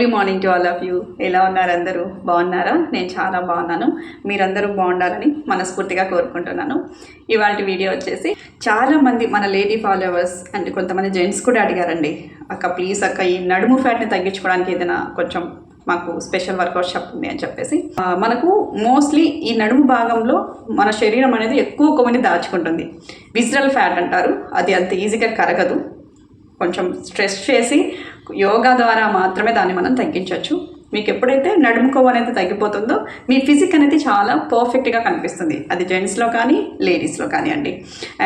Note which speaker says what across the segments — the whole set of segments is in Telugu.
Speaker 1: Lovely morning to all of you ఎలా ఉన్నారు అందరూ? బాగున్నారా? నేను చాలా బాగున్నాను. మీరందరూ బాగుండాలని మనస్ఫూర్తిగా కోరుకుంటున్నాను. ఇవాళ వీడియో వచ్చేసి చాలామంది మన లేడీ ఫాలోవర్స్ అండ్ కొంతమంది జెంట్స్ కూడా అడిగారండి అక్క ప్లీజ్ అక్క ఈ నడుము ఫ్యాట్ని తగ్గించుకోవడానికి ఏదైనా కొంచెం మాకు స్పెషల్ వర్కౌట్ చెప్పండి అని చెప్పేసి మనకు మోస్ట్లీ ఈ నడుము భాగంలో మన శరీరం అనేది ఎక్కువ కొమ్మని దాచుకుంటుంది. విజరల్ ఫ్యాట్ అంటారు. అది అంత ఈజీగా కరగదు. కొంచెం స్ట్రెస్ చేసి యోగా ద్వారా మాత్రమే దాన్ని మనం తగ్గించవచ్చు. మీకు ఎప్పుడైతే నడుము కొవ్వు అనేది తగ్గిపోతుందో మీ ఫిజిక్ అనేది చాలా పర్ఫెక్ట్గా కనిపిస్తుంది. అది జెంట్స్లో కానీ లేడీస్లో కానీ అండి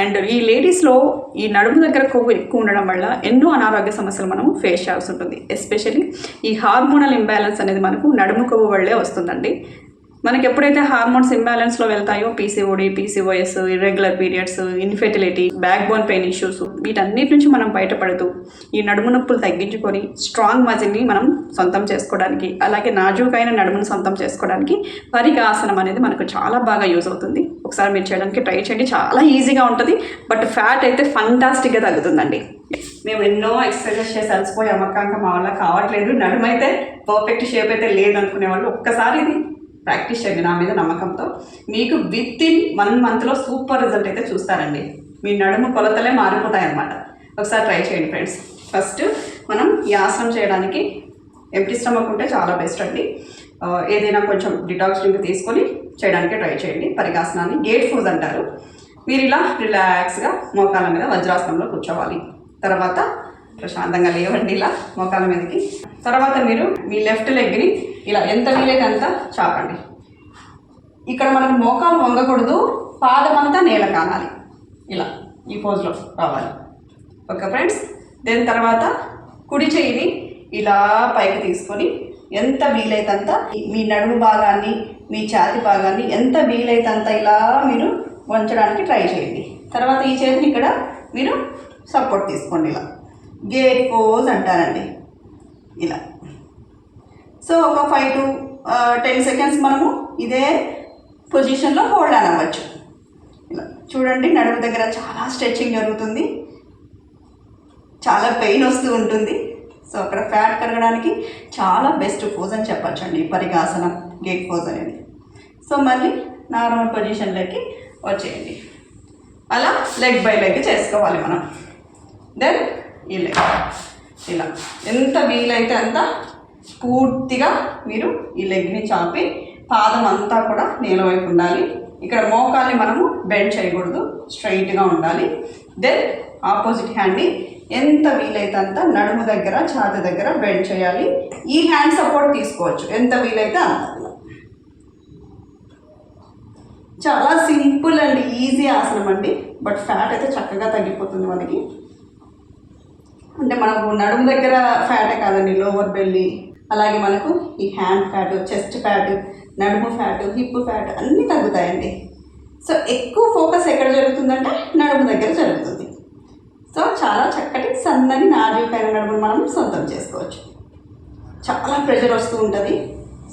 Speaker 1: అండ్ ఈ లేడీస్లో ఈ నడుము దగ్గర కొవ్వు ఎక్కువ ఉండడం వల్ల ఎన్నో అనారోగ్య సమస్యలు మనం ఫేస్ చేయాల్సి ఉంటుంది. ఎస్పెషల్లీ ఈ హార్మోనల్ ఇంబ్యాలెన్స్ అనేది మనకు నడుము కొవ్వు వల్లే వస్తుందండి. మనకి ఎప్పుడైతే హార్మోన్స్ ఇంబ్యాలెన్స్లో వెళ్తాయో PCOD PCOS irregular periods infertility back bone pain issues వీటన్నిటి నుంచి మనం బయటపడుతూ ఈ నడుము నొప్పులు తగ్గించుకొని స్ట్రాంగ్ మజిల్ని మనం సొంతం చేసుకోవడానికి అలాగే నాజూకైన నడుమును సొంతం చేసుకోవడానికి పరికాసనం అనేది మనకు చాలా బాగా యూజ్ అవుతుంది. ఒకసారి మీరు చేయడానికి ట్రై చేయండి. చాలా ఈజీగా ఉంటుంది. బట్ ఫ్యాట్ అయితే ఫంటాస్టిక్గా తగ్గుతుందండి. మేము ఎన్నో ఎక్సర్సైజెస్ చేసి అలసిపోయి అమ్మకాంక మా వల్ల కావట్లేదు. నడుమైతే పర్ఫెక్ట్ షేప్ అయితే లేదు అనుకునే వాళ్ళు ఒక్కసారి ఇది ప్రాక్టీస్ చేయండి నా మీద నమ్మకంతో. మీకు విత్ ఇన్ వన్ మంత్లో సూపర్ రిజల్ట్ అయితే చూస్తారండి. మీ నడుము కొలతలే మారిపోతాయి అన్నమాట ఒకసారి ట్రై చేయండి ఫ్రెండ్స్ ఫస్ట్ మనం ఈ ఆసనం చేయడానికి ఎంటీ స్టమక్ ఉంటే చాలా బెస్ట్ అండి. ఏదైనా కొంచెం డిటాక్స్ డ్రింక్ తీసుకొని చేయడానికి ట్రై చేయండి. పరిగాసనాన్ని గేట్ ఫుడ్ అంటారు. మీరు ఇలా రిలాక్స్గా మోకాల మీద వజ్రాసనంలో కూర్చోవాలి. తర్వాత ప్రశాంతంగా లేవండి ఇలా మోకాల మీదకి. తర్వాత మీరు మీ లెఫ్ట్ లెగ్ని ఇలా ఎంత వీలైతే అంత చాపండి. ఇక్కడ మనకు మోకాలు వంగకూడదు పాదం అంతా నేల కానాలి. ఇలా ఈ పోజ్లో రావాలి. ఓకే ఫ్రెండ్స్ దాని తర్వాత కుడి చేయిని ఇలా పైకి తీసుకొని ఎంత వీలైతే అంత మీ నడుము భాగాన్ని మీ ఛాతి భాగాన్ని ఎంత వీలైతే అంత ఇలా మీరు వంచడానికి ట్రై చేయండి. తర్వాత ఈ చేతిని ఇక్కడ మీరు సపోర్ట్ తీసుకోండి ఇలా. గేట్ పోజ్ అంటారండి. ఇలా. సో ఒక ఫైవ్ టు టెన్ సెకండ్స్ మనము ఇదే పొజిషన్లో హోల్డ్ అని ఇలా. చూడండి నడుము దగ్గర చాలా స్ట్రెచ్చింగ్ జరుగుతుంది. చాలా పెయిన్ వస్తూ ఉంటుంది. సో అక్కడ ఫ్యాట్ కరగడానికి చాలా బెస్ట్ పోజ్ అని చెప్పచ్చండి పరిగాసనం గేట్ పోజ్ అనేది. సో మళ్ళీ నార్మల్ పొజిషన్లోకి వచ్చేయండి. అలా లెగ్ బై లెగ్ చేసుకోవాలి మనం. దెన్ ఈ లెగ్ ఇలా. ఎంత వీలైతే అంత పూర్తిగా మీరు ఈ లెగ్ని చాపి పాదం అంతా కూడా నేల వైపు ఉండాలి. ఇక్కడ మోకాల్ని మనము బెండ్ చేయకూడదు స్ట్రైట్గా ఉండాలి. దెన్ ఆపోజిట్ హ్యాండ్ని ఎంత వీలైతే అంత నడుము దగ్గర ఛాతి దగ్గర బెండ్ చేయాలి. ఈ హ్యాండ్ సపోర్ట్ తీసుకోవచ్చు. ఎంత వీలైతే అంత. చాలా సింపుల్ అండ్ ఈజీ ఆసనం అండి. బట్ ఫ్యాట్ అయితే చక్కగా తగ్గిపోతుంది మనకి. అంటే మనకు నడుము దగ్గర ఫ్యాటే కాదండి లోవర్ బెల్లి అలాగే మనకు ఈ హ్యాండ్ ఫ్యాట్ చెస్ట్ ఫ్యాట్ నడుము ఫ్యాట్ హిప్ ఫ్యాట్ అన్నీ తగ్గుతాయండి. సో ఎక్కువ ఫోకస్ ఎక్కడ జరుగుతుందంటే నడుము దగ్గర జరుగుతుంది. సో చాలా చక్కటి సన్నని నాజూకైన నడుమును మనం సొంతం చేసుకోవచ్చు. చాలా ప్రెషర్ వస్తూ ఉంటుంది.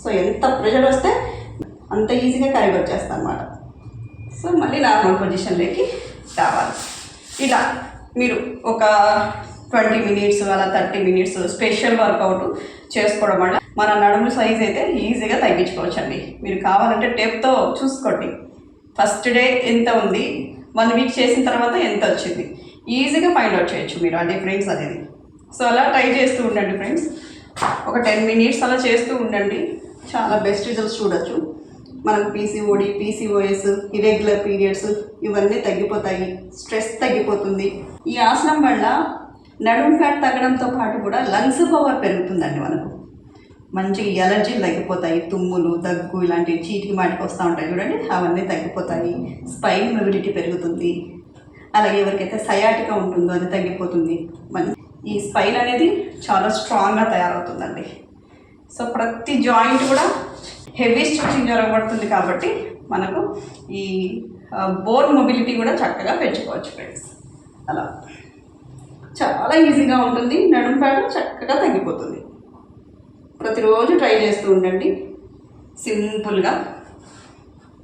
Speaker 1: సో ఎంత ప్రెషర్ వస్తే అంత ఈజీగా కరిగి వచ్చేస్తాం అనమాట సో మళ్ళీ నార్మల్ పొజిషన్లోకి రావాలి. ఇలా మీరు ఒక ట్వంటీ మినిట్స్ అలా థర్టీ మినిట్స్ స్పెషల్ వర్కౌట్ చేసుకోవడం వల్ల మన నడుము సైజ్ అయితే ఈజీగా తగ్గించుకోవచ్చు అండి మీరు కావాలంటే టేప్తో చూసుకోండి. ఫస్ట్ డే ఎంత ఉంది? వన్ వీక్ చేసిన తర్వాత ఎంత వచ్చింది? ఈజీగా ఫైండ్ అవుట్ చేయొచ్చు మీరు ఆ డిఫరెన్స్ అనేది. సో అలా ట్రై చేస్తూ ఉండండి ఫ్రెండ్స్. ఒక టెన్ మినిట్స్ అలా చేస్తూ ఉండండి. చాలా బెస్ట్ రిజల్ట్స్ చూడొచ్చు. మనకు పీసీఓడి పీసీఓఎస్ ఇరెగ్యులర్ పీరియడ్స్ ఇవన్నీ తగ్గిపోతాయి. స్ట్రెస్ తగ్గిపోతుంది. ఈ ఆసనం వల్ల నడుము ఫ్యాట్ తగ్గడంతో పాటు కూడా లంగ్స్ పవర్ పెరుగుతుందండి మనకు. మంచి ఎలర్జీలు తగ్గిపోతాయి తుమ్ములు దగ్గు ఇలాంటి చీటికి మాటికి వస్తూ ఉంటాయి చూడండి అవన్నీ తగ్గిపోతాయి స్పైన్ మొబిలిటీ పెరుగుతుంది. అలాగే ఎవరికైతే సయాటిగా ఉంటుందో అది తగ్గిపోతుంది. మన ఈ స్పైన్ అనేది చాలా స్ట్రాంగ్గా తయారవుతుందండి. సో ప్రతి జాయింట్ కూడా హెవీ స్ట్రెచింగ్ జరగబడుతుంది కాబట్టి మనకు ఈ బోన్ మొబిలిటీ కూడా చక్కగా పెంచుకోవచ్చు ఫ్రెండ్స్. అలా. చాలా ఈజీగా ఉంటుంది. నడుము ఫ్యాట్ చక్కగా తగ్గిపోతుంది. ప్రతిరోజు ట్రై చేస్తూ ఉండండి. సింపుల్గా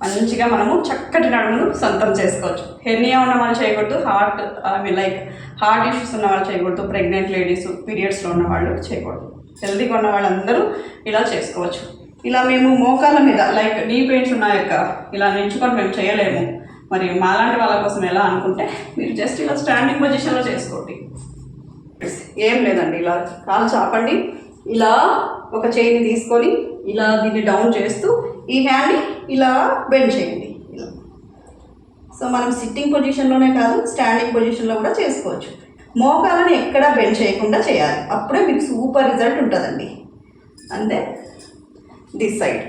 Speaker 1: మంచిగా మనము చక్కటి నడుమును సొంతం చేసుకోవచ్చు. హెర్నియా ఉన్న వాళ్ళు చేయకూడదు. Heart I mean like heart issues ఉన్న వాళ్ళు చేయకూడదు. ప్రెగ్నెంట్ లేడీస్ పీరియడ్స్లో ఉన్న వాళ్ళు చేయకూడదు. హెల్తీగా ఉన్న వాళ్ళందరూ ఇలా చేసుకోవచ్చు. ఇలా మేము మోకాళ్ళ మీద లైక్ నీ పెయిన్స్ ఉన్నాయక్క ఇలా నిల్చుకొని మేము చేయలేము. మరి మాలాంటి వాళ్ళ కోసం ఎలా అనుకుంటే మీరు జస్ట్ ఇలా స్టాండింగ్ పొజిషన్లో చేసుకోండి. ఏం లేదండి ఇలా కాలు చాపండి. ఇలా ఒక చేయిని తీసుకొని ఇలా దీన్ని డౌన్ చేస్తూ ఈ హ్యాండ్ని ఇలా బెండ్ చేయండి. ఇలా. సో మనం సిట్టింగ్ పొజిషన్లోనే కాదు స్టాండింగ్ పొజిషన్లో కూడా చేసుకోవచ్చు. మోకాలని ఎక్కడా బెండ్ చేయకుండా చేయాలి. అప్పుడే మీకు సూపర్ రిజల్ట్ ఉంటుందండి. అంతే. దిస్ సైడ్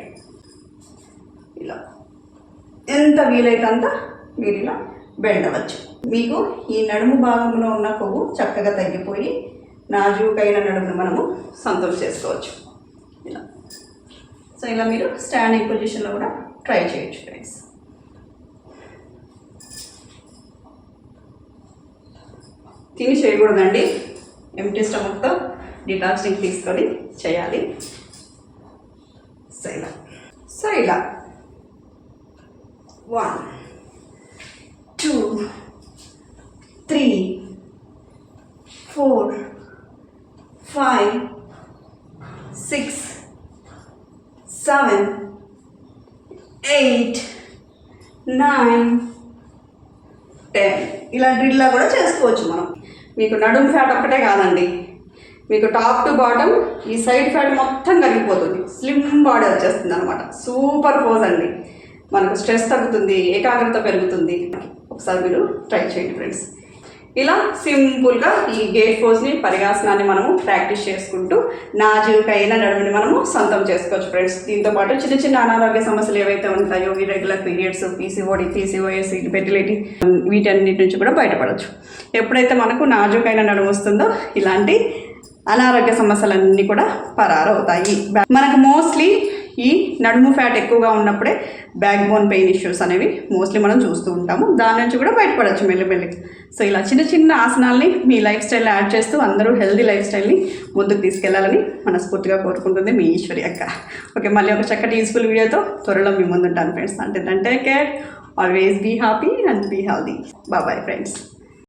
Speaker 1: ఇలా. ఎంత వీలైతే అంత మీరు ఇలా బెండ్ అవ్వచ్చు మీకు ఈ నడుము భాగంలో ఉన్న కొవ్వు చక్కగా తగ్గిపోయి నాజూకైన నడుమును మనము సంతోష చేసుకోవచ్చు. ఇలా. సో ఇలా మీరు స్టాండింగ్ పొజిషన్లో కూడా ట్రై చేయొచ్చు ఫ్రెండ్స్ తిని చేయకూడదండి. ఎంటీ స్టమక్తో డిటాక్సింగ్ తీసుకొని చేయాలి. సో ఇలా. సో ఇలా. One two three four five six seven eight nine ten ఇలా డ్రిల్లా కూడా చేసుకోవచ్చు మనం. మీకు నడుం ఫ్యాట్ ఒక్కటే కాదండి. మీకు టాప్ టు బాటమ్ ఈ సైడ్ ఫ్యాట్ మొత్తం కరిగిపోతుంది. స్లిమ్ బాడీ వచ్చేస్తుంది అనమాట సూపర్ పోజ్ అండి. మనకు స్ట్రెస్ తగ్గుతుంది ఏకాగ్రత పెరుగుతుంది. ఒకసారి మీరు ట్రై చేయండి ఫ్రెండ్స్ ఇలా సింపుల్గా ఈ గేట్ పోజ్ని పరిగాసనాన్ని మనము ప్రాక్టీస్ చేసుకుంటూ నాజుకైన నడుముని మనము సొంతం చేసుకోవచ్చు ఫ్రెండ్స్ దీంతో పాటు చిన్న చిన్న అనారోగ్య సమస్యలు ఏవైతే ఉంటాయో irregular periods PCOD PCOS infertility వీటన్నిటి నుంచి కూడా బయటపడవచ్చు ఎప్పుడైతే మనకు నాజుకైన నడుము వస్తుందో ఇలాంటి అనారోగ్య సమస్యలన్నీ కూడా పరారవుతాయి. మనకు మోస్ట్లీ ఈ నడుము ఫ్యాట్ ఎక్కువగా ఉన్నప్పుడే బ్యాక్ బోన్ పెయిన్ ఇష్యూస్ అనేవి మోస్ట్లీ మనం చూస్తూ ఉంటాము. దాని నుంచి కూడా బయటపడవచ్చు మెల్లిమెల్లి. సో ఇలా చిన్న చిన్న ఆసనాల్ని మీ లైఫ్ స్టైల్ యాడ్ చేస్తూ అందరూ హెల్దీ లైఫ్ స్టైల్ని ముందుకు తీసుకెళ్ళాలని మనస్ఫూర్తిగా కోరుకుంటుంది మీ ఈశ్వరి అక్క. ఓకే మళ్ళీ ఒక చక్కటి యూస్ఫుల్ వీడియోతో త్వరలో మీ ముందుంటాను ఫ్రెండ్స్ అంటే take care always be happy and be healthy bye friends